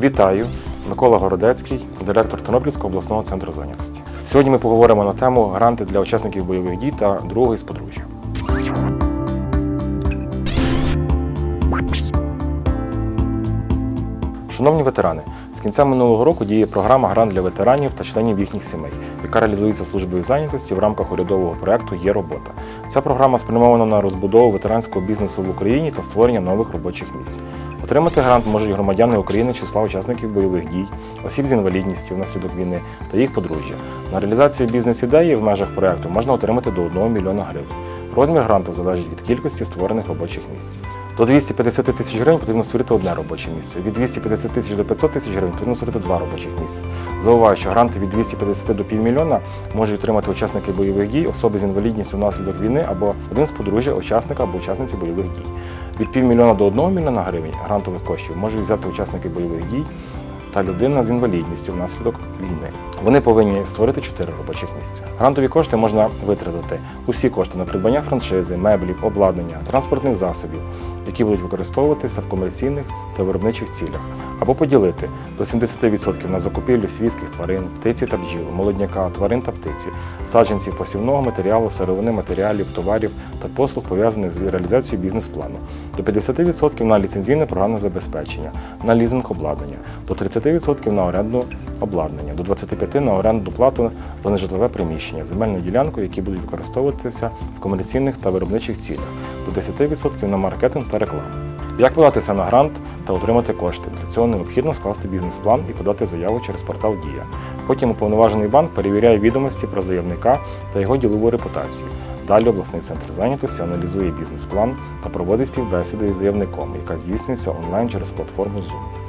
Вітаю, Микола Городецький, директор Тернопільського обласного центру зайнятості. Сьогодні ми поговоримо на тему гранти для учасників бойових дій та другої з подружжя. Шановні ветерани, з кінця минулого року діє програма Грант для ветеранів та членів їхніх сімей, яка реалізується службою зайнятості в рамках урядового проекту Є робота. Ця програма спрямована на розбудову ветеранського бізнесу в Україні та створення нових робочих місць. Отримати грант можуть громадяни України числа учасників бойових дій, осіб з інвалідністю внаслідок війни та їх подружжя. На реалізацію бізнес-ідеї в межах проекту можна отримати до 1 мільйона гривень. Розмір гранту залежить від кількості створених робочих місць. До 250 тисяч гривень потрібно створити одне робоче місце. Від 250 тисяч до 500 тисяч гривень потрібно створити два робочих місця. Зауважу, що гранти від 250 до півмільйона можуть отримати учасники бойових дій, особи з інвалідністю внаслідок війни або один з подружжя учасника або учасниці бойових дій. Від півмільйона до 1 мільйона гривень грантових коштів можуть взяти учасники бойових дій та людина з інвалідністю внаслідок війни. Вони повинні створити 4 робочих місця. Грантові кошти можна витратити усі кошти на придбання франшизи, меблів, обладнання, транспортних засобів, які будуть використовуватися в комерційних та виробничих цілях, або поділити до 70% на закупівлю свійських тварин, птиці та бджіл, молодняка, тварин та птиці, саджанців посівного матеріалу, сировини матеріалів, товарів та послуг пов'язаних з реалізацією бізнес-плану, до 50% на ліцензійне програмне забезпечення, на лізинг обладнання, до 30% на оренду обладнання, до 25% на оренду плату за нежитлове приміщення, земельну ділянку, які будуть використовуватися в комерційних та виробничих цілях, до 10% на маркетинг та рекламу. Як податися на грант та отримати кошти? Для цього необхідно скласти бізнес-план і подати заяву через портал Дія. Потім уповноважений банк перевіряє відомості про заявника та його ділову репутацію. Далі обласний центр зайнятості аналізує бізнес-план та проводить співбесіду із заявником, яка здійснюється онлайн через платформу Zoom.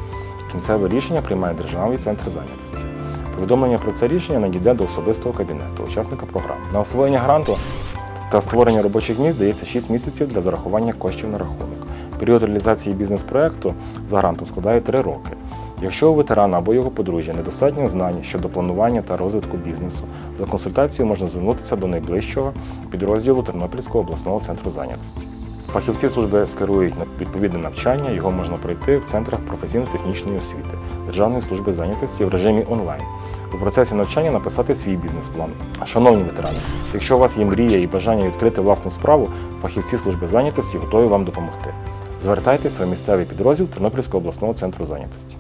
Кінцеве рішення приймає Державний центр зайнятості. Повідомлення про це рішення надійде до особистого кабінету учасника програми. На освоєння гранту та створення робочих місць дається 6 місяців для зарахування коштів на рахунок. Період реалізації бізнес-проекту за грантом складає 3 роки. Якщо у ветерана або його подружжя недостатньо знань щодо планування та розвитку бізнесу, за консультацією можна звернутися до найближчого підрозділу Тернопільського обласного центру зайнятості. Фахівці служби скерують на відповідне навчання, його можна пройти в центрах професійно-технічної освіти Державної служби зайнятості в режимі онлайн. У процесі навчання написати свій бізнес-план. Шановні ветерани, якщо у вас є мрія і бажання відкрити власну справу, фахівці служби зайнятості готові вам допомогти. Звертайтеся у місцевий підрозділ Тернопільського обласного центру зайнятості.